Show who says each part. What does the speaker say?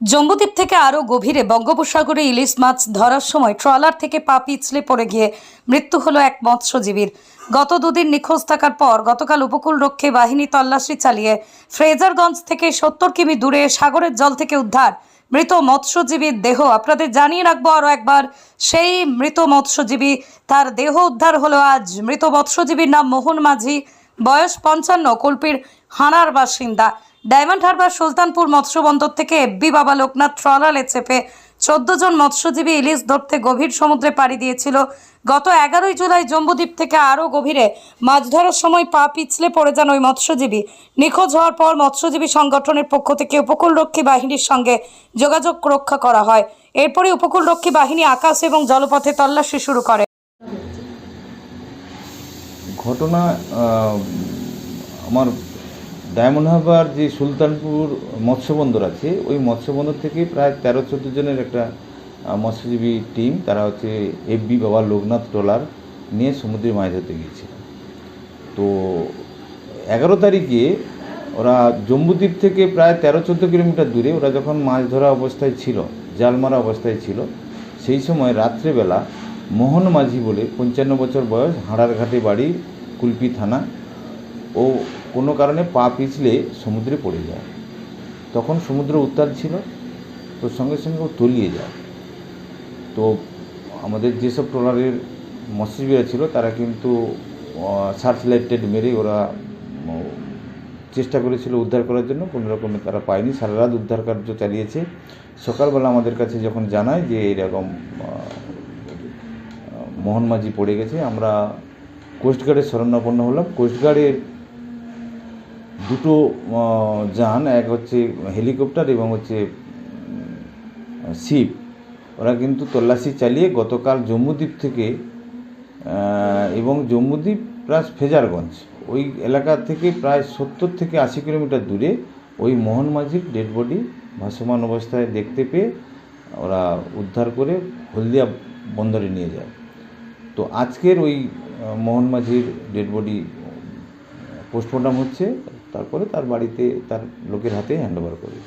Speaker 1: জম্বুদ্বীপ থেকে আরও গভীরে বঙ্গোপসাগরে ইলিশ মাছ ধরার সময় ট্রলার থেকে পা পিছলে পড়ে গিয়ে মৃত্যু হলো এক মৎস্যজীবীর। গত দুদিন নিখোঁজ থাকার পর গতকাল উপকূল রক্ষী বাহিনী তল্লাশি চালিয়ে ফ্রেজারগঞ্জ থেকে সত্তর কিমি দূরে সাগরের জল থেকে উদ্ধার মৃত মৎস্যজীবীর দেহ। আপনাদের জানিয়ে রাখব আরও একবার, সেই মৃত মৎস্যজীবী তার দেহ উদ্ধার হলো আজ। মৃত মৎস্যজীবীর নাম মোহন মাঝি, বয়স পঞ্চান্ন, কুলপির হানার বাসিন্দা। ডায়মন্ড হারবার সুলতানপুর মৎস্য বন্দর থেকে এফবি বাবা লোকনাথ ট্রলারে চেপে চোদ্দ জন মৎস্যজীবী ইলিশ ধরতে গভীর সমুদ্রে পাড়ি দিয়েছিল। গত এগারোই জুলাই জম্বুদ্বীপ থেকে আরও গভীরে মাছ ধরার সময় পা পিছলে পড়ে যান ওই মৎস্যজীবী। নিখোঁজ হওয়ার পর মৎস্যজীবী সংগঠনের পক্ষ থেকে উপকূলরক্ষী বাহিনীর সঙ্গে যোগাযোগ রক্ষা করা হয়। এরপরই উপকূলরক্ষী বাহিনী আকাশ এবং জলপথে তল্লাশি শুরু করে।
Speaker 2: ঘটনা আমার ডায়মন্ড হারবার যে সুলতানপুর মৎস্য বন্দর আছে, ওই মৎস্য বন্দর থেকে প্রায় তেরো চোদ্দ জনের একটা মৎস্যজীবী টিম, তারা হচ্ছে এফবি বাবা লোকনাথ ট্রলার নিয়ে সমুদ্রে মাছ ধরতে গিয়েছিল। তো এগারো তারিখে ওরা জম্বুদ্বীপ থেকে প্রায় তেরো চোদ্দ কিলোমিটার দূরে ওরা যখন মাছ ধরা অবস্থায় ছিল জাল মারা অবস্থায় ছিল, সেই সময় রাত্রেবেলা মোহন মাঝি বলে পঞ্চান্ন বছর বয়স হাড়ার ঘাটে বাড়ি কুলপি থানা ও কোনো কারণে পা পিছলে সমুদ্রে পড়ে যায়। তখন সমুদ্র উত্তাল ছিল তো সঙ্গে সঙ্গে ও তলিয়ে যায়। তো আমাদের যেসব ট্রলারের মৎস্যজীবীরা ছিল তারা কিন্তু সার্চ লাইটেড মেরে ওরা চেষ্টা করেছিল উদ্ধার করার জন্য। কোনো রকমে তারা পায়নি। সারা রাত উদ্ধার কার্য চালিয়েছে। সকালবেলা আমাদের কাছে যখন জানায় যে এরকম আহ, মোহন মাঝি পড়ে গেছে আমরা কোস্টগার্ডের শরণাপন্ন হলাম। কোস্টগার্ডের দুটো যান, এক হচ্ছে হেলিকপ্টার এবং হচ্ছে শিপ। ওরা কিন্তু তল্লাশি চালিয়ে গতকাল জম্মুদ্বীপ থেকে এবং জম্মুদ্বীপ প্লাস ফেজারগঞ্জ, ওই এলাকা থেকে প্রায় সত্তর থেকে আশি কিলোমিটার দূরে ওই মোহন মাঝির ডেড বডি ভাসমান অবস্থায় দেখতে পেয়ে ওরা উদ্ধার করে হলদিয়া বন্দরে নিয়ে যায়। তো আজকের ওই মোহন মাঝির ডেড বডি, পোস্টমর্টম হচ্ছে। তারপরে তার বাড়িতে তার লোকের হাতে হ্যান্ড ওভার করে